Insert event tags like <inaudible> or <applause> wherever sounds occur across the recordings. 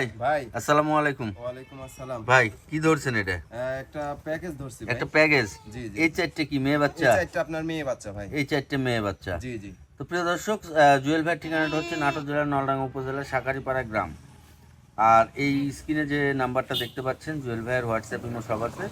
ভাই? ভাই। আসসালামু আলাইকুম। ওয়ালাইকুম আসসালাম। ভাই কি ধরছেন এটা? একটা প্যাকেজ ধরছি ভাই। একটা প্যাকেজ জি জি। এই চারটে কি মেয়ে এই বাচ্চা আপনার মেয়ে বাচ্চা ভাই। এই চারটে মেয়ে বাচ্চা। জি জি। তো প্রিয় দর্শক জুয়েল ভাইয়ের ঠিকানাটা হচ্ছে নাটোর জেলার নলডাঙ্গা উপজেলার শাকারিপাড়া গ্রাম। আর এই স্ক্রিনে যে নাম্বারটা দেখতে পাচ্ছেন জুয়েল ভাইয়ের হোয়াটসঅ্যাপ ইমো সব আছে।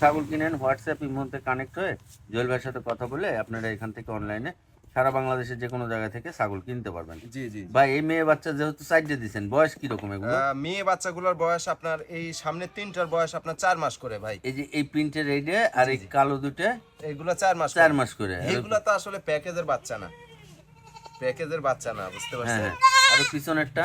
ছাগল কিনেন হোয়াটসঅ্যাপ ইমোতে কানেক্ট হয়ে জুয়েল ভাইয়ের সাথে কথা বলে আপনারা এখান থেকে অনলাইনে সারা বাংলাদেশের যে কোনো জায়গা থেকে ছাগল কিনতে পারবেন। জি জি। ভাই এই মেয়ে বাচ্চা যেহেতু সাইডে দিচ্ছেন বয়স কীরকম এগুলো? আহ, মেয়ে বাচ্চাগুলোর বয়স আপনার এই সামনে তিনটার বয়স আপনার চার মাস করে ভাই। এই যে এই প্রিন্টের এইডে আর এই কালো দুটো এইগুলো চার মাস চার মাস করে। এইগুলো তো আসলে প্যাকেজের বাচ্চা না। প্যাকেজের বাচ্চা না বুঝতে হ্যাঁ পারছেন? হ্যাঁ। আর পিছনেরটা?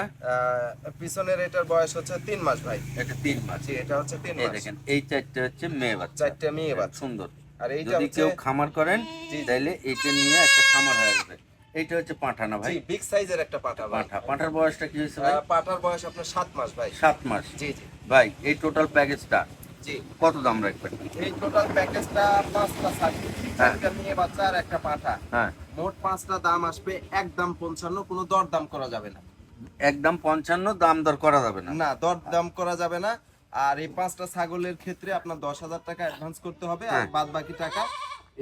পিছনের এটার বয়স হচ্ছে তিন মাস ভাই। একটা তিন মাস। এটা হচ্ছে তিন এই মাস। দেখেন এই চারটে হচ্ছে মেয়ে বাচ্চা। চারটে মেয়ে বাচ্চা। সুন্দর। আর এইটা যদি কেউ খামার করেন। তাইলে এইটা নিয়ে একটা খামার হয়ে যাবে। এইটা হচ্ছে পাঠানা ভাই? বিগ সাইজের একটা পাঠা পাঠা। পাঠার বয়সটা কি হয়েছে ভাই? পাঠার বয়স আপনার সাত মাস ভাই। সাত মাস। জি জি। ভাই এই টোটাল প্যাকেজটা জি। কত দাম রাখবেন? এই টোটাল প্যাকেজটা পাঁচটা সাইজ হ্যাঁ। মেয়ে বাচ্চা আর একটা পাঠা। হ্যাঁ। মোট পাঁচটা দাম আসবে একদম পঞ্চান্ন কোনো দর দাম করা যাবে না। একদম পঞ্চান্ন দাম দর করা যাবে না। না দর দাম করা যাবে না। আর এই পাঁচটা ছাগলের ক্ষেত্রে আপনার দশ হাজার টাকা অ্যাডভান্স করতে হবে আর হ্যাঁ। বাদ বাকি টাকা।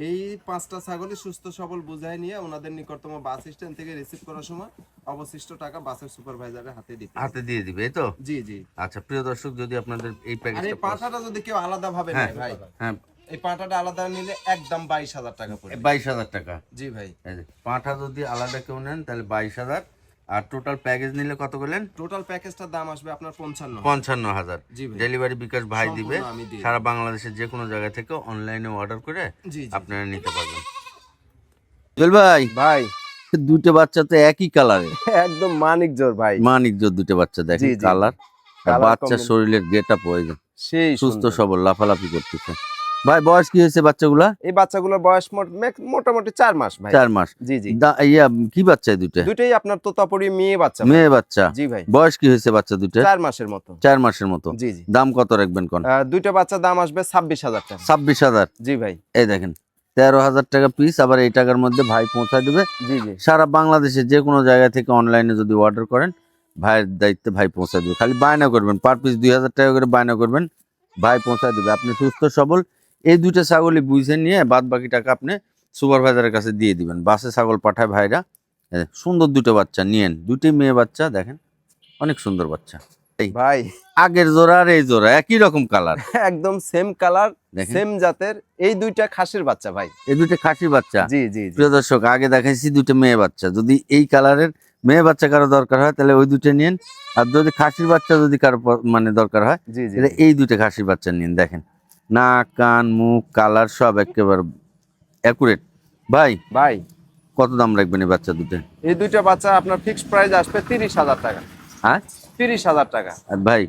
এই পাঁচটা ছাগলই সুস্থ সবল বুঝাই নিয়ে ওনাদের নিকটতম বাস স্ট্যান্ড থেকে রিসিভ করার সময় অবশিষ্ট টাকা বাসের সুপারভাইজারের হাতে দিতে হাতে দিয়ে দিবে এই তো? জি জি। আচ্ছা প্রিয় দর্শক যদি আপনাদের এই আর এই প্যাকেজটা পাঁঠাটা যদি কেউ আলাদা ভাবে হ্যাঁ নেয় ভাই হ্যাঁ। এই পাঁঠাটা আলাদা নিলে একদম বাইশ হাজার টাকা পড়বে। বাইশ হাজার টাকা। জি ভাই। পাঁঠা যদি আলাদা কেউ নেন তাহলে বাইশ হাজার। আর টোটাল প্যাকেজ নিলে কত করলেন টোটাল প্যাকেজটার দাম আসবে আপনার পঞ্চান্ন। পঞ্চান্ন হাজার। ডেলিভারি বিকাশ ভাই দিবে। সারা বাংলাদেশের যে কোনো জায়গা থেকে অনলাইনে অর্ডার করে আপনারা নিতে পারবেন। জুয়েল ভাই ভাই। দুটো বাচ্চা তো একই কালারে একদম মানিক জোর ভাই। মানিক জোর দুটো বাচ্চা দেখেন। কালার বাচ্চার শরীরের গেট আপ হয়ে যায় সেই সুস্থ সবল লাফালাফি করতেছে। ভাই বয়স কি হয়েছে বাচ্চাগুলা? এই বাচ্চাগুলোর বয়স মোট- মোটামুটি চার মাস ভাই। চার মাস। জি জি। ইয়া কি বাচ্চা এই দুটো দুটোই আপনার তোতাপুরি মেয়ে বাচ্চা মেয়ে বাচ্চা। জি ভাই। বয়স কি হয়েছে বাচ্চা দুটো চার মাসের মতো। চার মাসের মতো। জি জি। দাম কত রাখবেন কোন? দুইটা বাচ্চা দাম আসবে ছাব্বিশ হাজার টাকা। ছাব্বিশ হাজার? জি ভাই। এই দেখেন তেরো হাজার টাকা পিস আবার এই টাকার মধ্যে ভাই পৌঁছায় দেবে। জি জি। সারা বাংলাদেশে যে কোনো জায়গা থেকে অনলাইনে যদি অর্ডার করেন ভাইয়ের দায়িত্বে ভাই পৌঁছায় দেবে। খালি বায়না করবেন পার পিস দুই হাজার টাকা করে বায়না করবেন ভাই পৌঁছায় দেবে। আপনি সুস্থ সবল এই দুইটা ছাগলই বুঝে নিয়ে বাদ বাকি টাকা আপনি সুপারভাইজারের কাছে দিয়ে দিবেন। বাসে ছাগল পাঠায় ভাইরা সুন্দর দুটো বাচ্চা নিয়েন। দুটি মেয়ে বাচ্চা দেখেন অনেক সুন্দর বাচ্চা। এই ভাই। আগের জোড়া আর এই জোড়া একই রকম কালার। <laughs> একদম সেম কালার সেম জাতের এই দুইটা খাসির বাচ্চা ভাই। এই দুটো খাসির বাচ্চা? জি জি প্রিয় দর্শক আগে দেখাইছি দুটো মেয়ে বাচ্চা। যদি এই কালারের মেয়ে বাচ্চা কারও দরকার হয় তাহলে ওই দুটো নিন আর যদি খাসির বাচ্চা যদি কারও মানে দরকার হয় জি জি এই দুটো খাসির বাচ্চা নিন দেখেন। নাক কান মুখ কালার সব একেবারে অ্যাকুরেট ভাই ভাই। কত দাম রাখবেন এই বাচ্চা দুটো? এই দুইটা বাচ্চা আপনার ফিক্সড প্রাইস আসবে তিরিশ হাজার টাকা। হ্যাঁ? তিরিশ হাজার টাকা। আর ভাই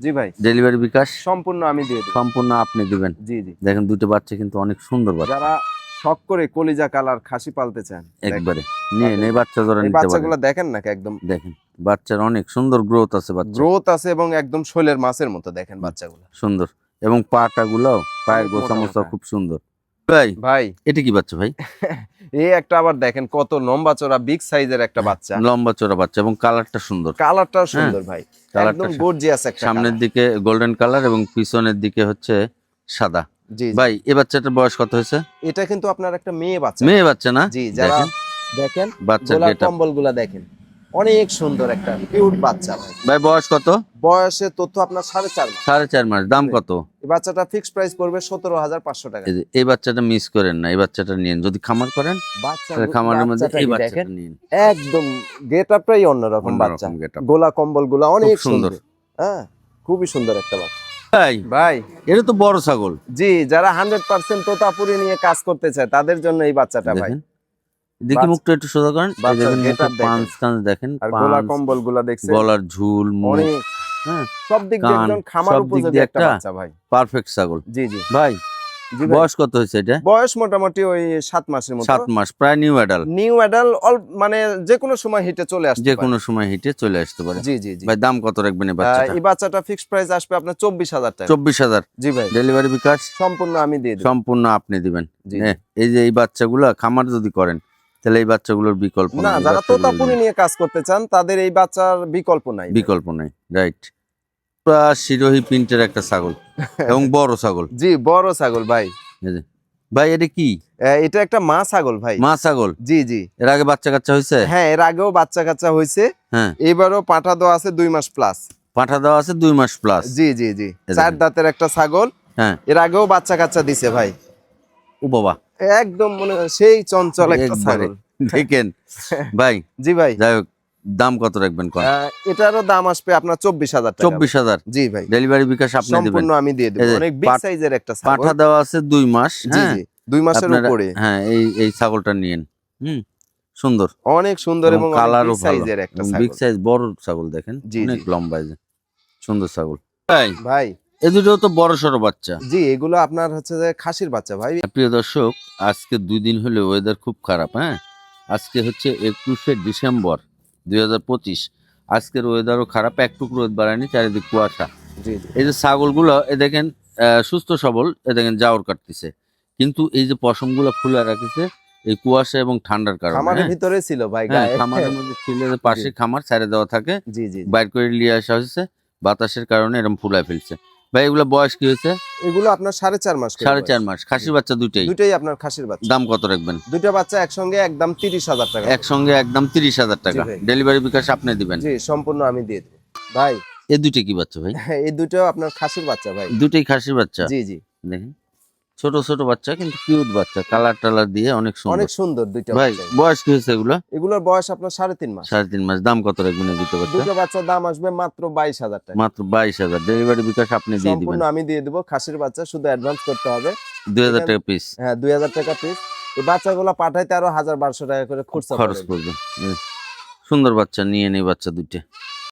জি ভাই। ডেলিভারি বিকাশ? সম্পূর্ণ আমি দিয়ে দেবো। সম্পূর্ণ আপনি দিবেন? জি জি। দেখেন দুটো বাচ্চা কিন্তু অনেক সুন্দর বাচ্চা। যারা শখ করে কলিজা কালার খাসি পালতে চান একবারে। নিয়ে নেই বাচ্চা ধরে নিতে বাচ্চাগুলো দেখেন নাকি একদম? দেখেন বাচ্চার অনেক সুন্দর গ্রোথ আছে বাচ্চা গ্রোথ আছে এবং একদম শৈলের মাছের মতো দেখেন বাচ্চাগুলো। সুন্দর। এবং পাটা গুলো পায়ের গোছা মোছা খুব সুন্দর। ভাই ভাই। এটা কি বাচ্চা ভাই? <laughs> এই একটা আবার দেখেন কত লম্বা চড়া বিগ সাইজের একটা বাচ্চা। <laughs> লম্বা চোরা বাচ্চা এবং কালারটা সুন্দর। কালারটাও সুন্দর ভাই। একদম গর্জিয়াস একটা সামনের দিকে গোল্ডেন কালার এবং পিছনের দিকে হচ্ছে সাদা। জি। ভাই এ বাচ্চাটার বয়স কত হয়েছে? এটা কিন্তু আপনার একটা মেয়ে বাচ্চা। মেয়ে বাচ্চা না? জি যারা দেখেন, দেখেন গোলার গেট দেখেন। অনেক সুন্দর একটা কিউট বাচ্চা ভাই। ভাই বয়স কত? বয়সে তথ্য আপনার সাড়ে চার মাস। সাড়ে চার মাস দাম কত? এই বাচ্চাটা ফিক্সড প্রাইস পড়বে সতেরো হাজার পাঁচশো টাকা। এই বাচ্চাটা মিস করেন না এই বাচ্চাটা নিন যদি খামার করেন খামারের মধ্যে এই বাচ্চাটা নিন একদম গেট আপটাই অন্যরকম বাচ্চা। গোলা কম্বলগুলা অনেক সুন্দর। হ্যাঁ খুবই সুন্দর একটা বাচ্চা। ভাই ভাই। এটা তো বড় ছাগল। জি যারা হান্ড্রেড পার্সেন্ট তোতাপুরি নিয়ে কাজ করতে চায় তাদের জন্য এই বাচ্চাটা ভাই। দেখি মুখটা একটু সোজা করেন। দেখেন। পাঁচ টান্স দেখেন গোলা কম্বলগুলা দেখছে গলার ঝুল মুখ হ্যাঁ সব দিক দিয়ে একদম খামার উপযোগী একটা বাচ্চা ভাই। পারফেক্ট ছাগল। জি জি। ভাই বয়স কত হয়েছে এটা? বয়স মোটামুটি ওই সাত মাসের মতো। সাত মাস প্রায় new adult new adult all মানে যে কোনো সময় হিটে চলে আসতে যে কোনো সময় হিটে চলে আসতে পারে। জি জি ভাই দাম কত রাখবেন এই বাচ্চাটা? এই বাচ্চাটা ফিক্সড প্রাইস আসবে আপনার চব্বিশ হাজার টাকা। চব্বিশ হাজার। জি ভাই। ডেলিভারি বিকাশ? সম্পূর্ণ আমি দিয়ে সম্পূর্ণ আপনি দিবেন। হ্যাঁ, এই যে এই বাচ্চাগুলা খামার যদি করেন তাহলে এই বাচ্চাগুলোর বিকল্প না যারা তোতাপুরি নিয়ে কাজ করতে চান তাদের এই বাচ্চার বিকল্প নাই। বিকল্প নেই রাইট পুরা শিরোহী প্রিন্টের একটা ছাগল <laughs> এবং বড় ছাগল। জি বড় ছাগল ভাই। ভাই এটা কি? এটা একটা মা ছাগল ভাই। মা ছাগল? জি জি। এর আগে বাচ্চা কাচ্চা হয়েছে? হ্যাঁ এর আগেও বাচ্চা কাচ্চা হয়েছে। হ্যাঁ। এবারও পাঠা দেওয়া আছে দুই মাস প্লাস পাঠা দেওয়া আছে দুই মাস প্লাস জি জি জি। চার দাঁতের একটা ছাগল। হ্যাঁ। এর আগেও বাচ্চা কাচ্চা দিছে ভাই। ও বাবা। একদম মনে হয় সেই চঞ্চল একটা ছাগল দেখেন <laughs> ভাই জি ভাই। যাই হোক দাম কত রাখবেন কোন? এটারও দাম আসবে আপনার চব্বিশ হাজার চব্বিশ হাজার? জি ভাই। ডেলিভারি বিকাশ আপনি দিবেন। সম্পূর্ণ আমি দিয়ে দেবো। অনেক বিগ সাইজের একটা ছাগল। পাঠা দেওয়া আছে দুই মাস জি হ্যাঁ? জি। দুই মাসের উপরে। হ্যাঁ এই এই ছাগলটা নিয়েন। হুম সুন্দর। অনেক সুন্দর এবং কালারও বিগ সাইজের একটা বিগ সাইজ বড় ছাগল দেখেন? অনেক লম্বা সুন্দর ছাগল। ভাই। ভাই এ দুটো তো বড় সড়ো বাচ্চা। জি এগুলো আপনার হচ্ছে যে খাসির বাচ্চা ভাই। প্রিয় দর্শক আজকে দুই দিন হলে ওয়েদার খুব খারাপ হ্যাঁ? আজকে হচ্ছে একুশে ডিসেম্বর দুই হাজার পঁচিশ। আজকের ওয়েদারও খারাপ একটুকু রোদ বাড়ায়নি চারিদিক কুয়াশা। এই যে ছাগলগুলো এ দেখেন সুস্থ সবল এ দেখেন জাওর কাটতেছে। কিন্তু এই যে পশমগুলো ফুলে রাখতেছে এই কুয়াশা এবং ঠান্ডার কারণে খামারের হ্যাঁ? ভিতরে ছিল ভাই হ্যাঁ, খামারের মধ্যে ছেলের পাশে খামার ছেড়ে দেওয়া থাকে। জি জি জি। বাইর করে নিয়ে আসা হয়েছে বাতাসের কারণে এরকম ফুলায় ফেলছে। ভাই এগুলো বয়স কি হয়েছে? এগুলো আপনার সাড়ে চার মাস করে সাড়ে চার মাস। খাসি বাচ্চা দুইটাই? দুটোই আপনার খাসির বাচ্চা। দাম কত রাখবেন? দুটো বাচ্চা একসঙ্গে একদম তিরিশ হাজার টাকা। একসঙ্গে একদম তিরিশ হাজার টাকা। ডেলিভারি বিকাশ আপনি দিবেন। জি সম্পূর্ণ আমি দিয়ে দেবো। ভাই। এই দুইটা কি বাচ্চা ভাই? হ্যাঁ, এই দুটো আপনার খাসির বাচ্চা ভাই। দুটোই খাসির বাচ্চা? জি জি। দেখেন। ছোট ছোট বাচ্চা কিন্তু কিউট বাচ্চা। কালার টালার দিয়ে অনেক সুন্দর। অনেক সুন্দর দুইটা ভাই বয়স কি হয়েছে এগুলো? এগুলোর বয়স আপনার সাড়ে তিন মাস। সাড়ে তিন মাস। দাম কত রাখবেন দুটো বাচ্চা? দুটো বাচ্চার দাম আসবে মাত্র বাইশ হাজার টাকা। মাত্র বাইশ হাজার। ডেলিভারি বিকাশ আপনি দিয়ে দিবেন। আমি দিয়ে দেবো। খাসির বাচ্চা শুধু অ্যাডভান্স করতে হবে। দুই হাজার টাকা পিস হ্যাঁ দুই হাজার টাকা পিস এই বাচ্চাগুলো পাঠাইতে আরও হাজার বারোশো টাকা করে খরচা খরচ করবে। সুন্দর বাচ্চা নিয়ে নেই বাচ্চা দুইটা।